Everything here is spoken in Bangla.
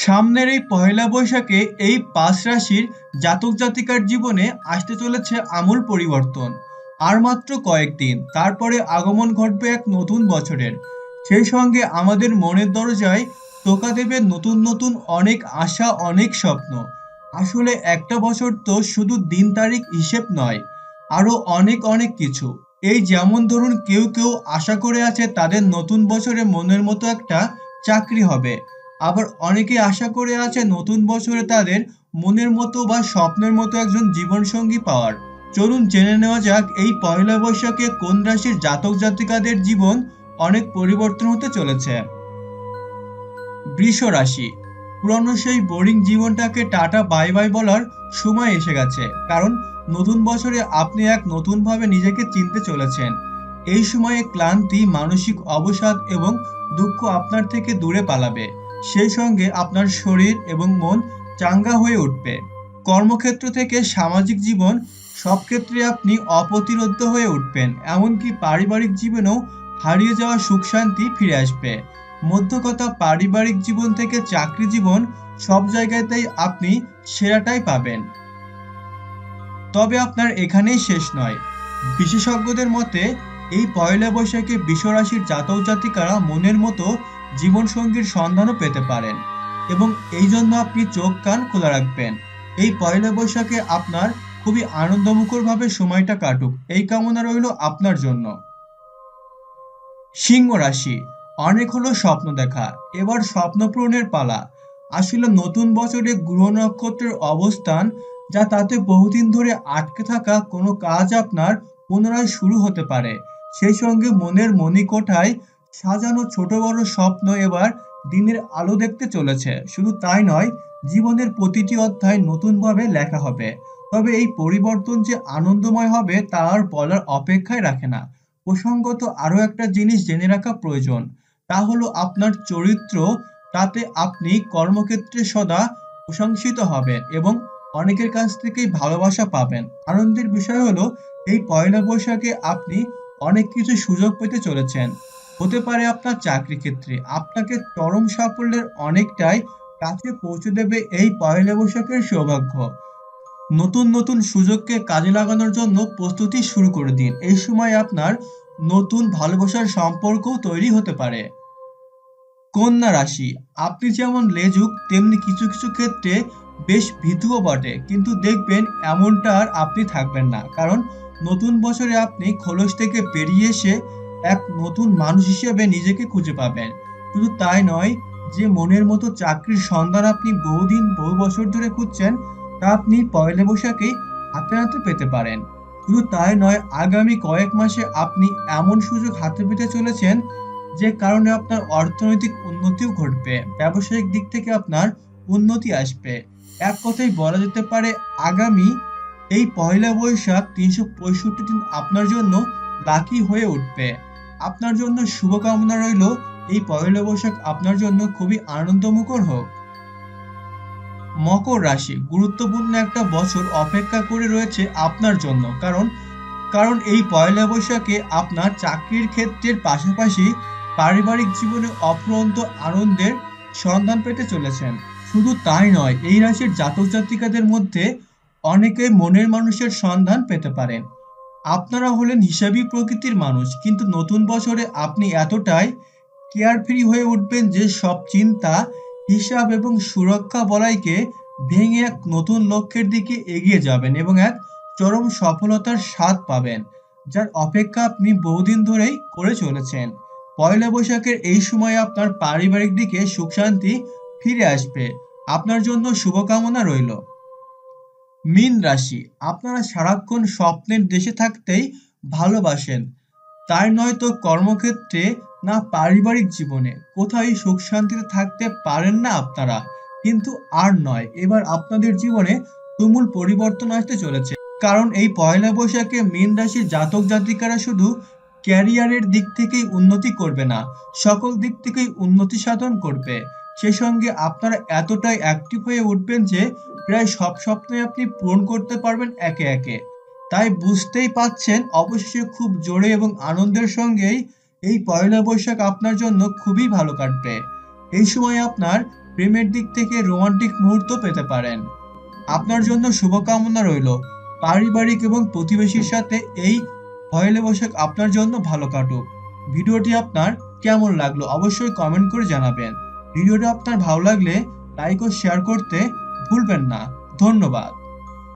সামনের এই পহেলা বৈশাখে এই পাঁচ রাশির জাতক জাতিকার জীবনে আসতে চলেছে আমূল পরিবর্তন। আর মাত্র কয়েকদিন, তারপরে আগমন ঘটবে এক নতুন বছরের। সেই সঙ্গে আমাদের মনের দরজায় টোকা দেবে নতুন নতুন অনেক আশা, অনেক স্বপ্ন। আসলে একটা বছর তো শুধু দিন তারিখ হিসেব নয়, আরও অনেক অনেক কিছু। এই যেমন ধরুন কেউ কেউ আশা করে আছে তাদের নতুন বছরে মনের মতো একটা চাকরি হবে। আবার অনেকে আশা করে আছে নতুন বছরে তাদের মনের মতো বা স্বপ্নের মতো একজন জীবনসঙ্গী পাওয়ার। চলুন জেনে নেওয়া যাক, এই পয়লা বৈশাখে কোন রাশির জাতক জাতিকাদের জীবন অনেক পরিবর্তন হতে চলেছে? বৃষ রাশি। পুরনো সেই বোরিং জীবনটাকে টাটা, বাই বাই বলার সময় এসে গেছে। কারণ নতুন বছরে আপনি এক নতুনভাবে নিজেকে চিনতে চলেছেন। এই সময়ে ক্লান্তি, মানসিক অবসাদ এবং দুঃখ আপনার থেকে দূরে পালাবে। সেই সঙ্গে আপনার শরীর এবং মন চাঙ্গা হয়ে উঠবে। কর্মক্ষেত্র থেকে সামাজিক জীবন সব ক্ষেত্রে আপনি অপ্রতিরোধ্য হয়ে উঠবেন, এমনকি পারিবারিক জীবনেও হারিয়ে যাওয়া সুখ শান্তি ফিরে আসবে। মধ্যকথা পারিবারিক জীবন থেকে চাকরি জীবন সব জায়গাতেই আপনি সেরাটাই পাবেন। তবে আপনার এখানেই শেষ নয়। বিশেষজ্ঞদের মতে, এই পয়লা বৈশাখে বিশ্বরাশির জাতক জাতিকারা মনের মতো জীবনসঙ্গীর সন্ধানও পেতে পারেন এবং এই জন্য আপনি চোখ কান খোলা রাখবেন। এই পয়লা বৈশাখে আপনার খুবই আনন্দমুখরভাবে সময়টা কাটুক। এই কামনা রইল আপনার জন্য। সিংহ রাশি, অনেক হলো স্বপ্ন দেখা, এবার স্বপ্ন পূরণের পালা। আসলে নতুন বছরে গ্রহ নক্ষত্রের অবস্থান, যা তাতে বহুদিন ধরে আটকে থাকা কোনো কাজ আপনার পুনরায় শুরু হতে পারে। সেই সঙ্গে মনের মণিকোঠায় সাজানো ছোট বড় স্বপ্ন এবার দিনের আলো দেখতে চলেছে। শুধু তাই নয়, জীবনের প্রতিটি অধ্যায় নতুনভাবে লেখা হবে। তবে এই পরিবর্তন যে আনন্দময় হবে তা আর বলার অপেক্ষায় রাখে না। প্রসঙ্গত আরও একটা জিনিস জেনে রাখা প্রয়োজন। তা হলো আপনার চরিত্র, তাতে আপনি কর্মক্ষেত্রে সদা প্রশংসিত হবেন এবং অনেকের কাছ থেকেই ভালোবাসা পাবেন। আনন্দের বিষয় হলো, এই পয়লা বৈশাখে আপনি অনেক কিছু সুযোগ পেতে চলেছেন। হতে পারে আপনার চাকরি ক্ষেত্রে। আপনাকে চরম সাফল্যের অনেকটাই কাছে পৌঁছে দেবে এই পয়লা বৈশাখের সৌভাগ্য। নতুন নতুন সুযোগকে কাজে লাগানোর জন্য প্রস্তুতি শুরু করে দিন। এই সময় আপনার নতুন ভালোবাসার সম্পর্ক তৈরি হতে পারে। কন্যা রাশি, আপনি যেমন লেজুক, তেমনি কিছু কিছু ক্ষেত্রে বেশ ভীতুও বটে। কিন্তু দেখবেন এমনটা আর আপনি থাকবেন না। কারণ নতুন বছরে আপনি খোলস থেকে বেরিয়ে এসে এক নতুন মানুষ হিসেবে নিজেকে খুঁজে পাবেন। শুধু তাই নয়, যে মনের মতো চাকরির সন্ধান আপনি বহুদিন, বহু বছর ধরে খুঁজছেন, তা আপনি পয়লা বৈশাখেই হাতে হাতে পেতে পারেন। শুধু তাই নয়, আগামী কয়েক মাসে আপনি এমন সুযোগ হাতে পেতে চলেছেন, যে কারণে আপনার অর্থনৈতিক উন্নতিও ঘটবে, ব্যবসায়িক দিক থেকে আপনার উন্নতি আসবে। এক কথায় বলা যেতে পারে, আগামী এই পয়লা বৈশাখ তিনশো পঁয়ষট্টি দিন আপনার জন্য লাকি হয়ে উঠবে। আপনার জন্য শুভকামনা রইল। এই পয়লা বৈশাখ আপনার জন্য খুবই আনন্দমুখর হোক। মকর রাশি, গুরুত্বপূর্ণ একটা বছর অপেক্ষা করে রয়েছে আপনার জন্য। কারণ কারণ এই পয়লা বৈশাখে আপনার চাকরির ক্ষেত্রের পাশাপাশি পারিবারিক জীবনে অফুরন্ত আনন্দের সন্ধান পেতে চলেছেন। শুধু তাই নয়, এই রাশির জাতক জাতিকাদের মধ্যে অনেকে মনের মানুষের সন্ধান পেতে পারেন। আপনারা হলেন হিসাবী প্রকৃতির মানুষ, কিন্তু নতুন বছরে আপনি এতটাই কেয়ার ফ্রি হয়ে উঠবেন যে সব চিন্তা, হিসাব এবং সুরক্ষা বলাইকে ভেঙে এক নতুন লক্ষ্যের দিকে এগিয়ে যাবেন এবং এক চরম সফলতার স্বাদ পাবেন, যার অপেক্ষা আপনি বহুদিন ধরেই করে চলেছেন। পয়লা বৈশাখের এই সময়ে আপনার পারিবারিক দিকে সুখ শান্তি ফিরে আসবে। আপনার জন্য শুভকামনা রইল। মীন রাশি। আপনারা সারাক্ষণ স্বপ্নের দেশে থাকতেই ভালোবাসেন। তাই নয়তো কর্মক্ষেত্রে না পারিবারিক জীবনে। কোথায় সুখ শান্তিতে থাকতে পারেন না আপনারা। কিন্তু আর নয়, এবার আপনাদের জীবনে তুমুল পরিবর্তন আসতে চলেছে। কারণ এই পয়লা বৈশাখে মীন রাশির জাতক জাতিকারা শুধু ক্যারিয়ারের দিক থেকেই উন্নতি করবে না, সকল দিক থেকেই উন্নতি সাধন করবে। সে সঙ্গে আপনারা এতটাই অ্যাক্টিভ হয়ে উঠবেন যে প্রায় সব স্বপ্নই আপনি পূরণ করতে পারবেন একে একে। তাই বুঝতেই পাচ্ছেন অবশ্যই খুব জোরে এবং আনন্দের সঙ্গেই এই পয়লা বৈশাখ আপনার জন্য খুবই ভালো কাটবে। এই সময় আপনার প্রেমের দিক থেকে রোমান্টিক মুহূর্ত পেতে পারেন। আপনার জন্য শুভকামনা রইল। পারিবারিক এবং প্রতিবেশীর সাথে এই পয়লা বৈশাখ আপনার জন্য ভালো কাটুক। ভিডিওটি আপনার কেমন লাগল অবশ্যই কমেন্ট করে জানাবেন। ভিডিওটি আপনার ভালো লাগলে লাইক ও শেয়ার করতে ভুলবেন না। ধন্যবাদ।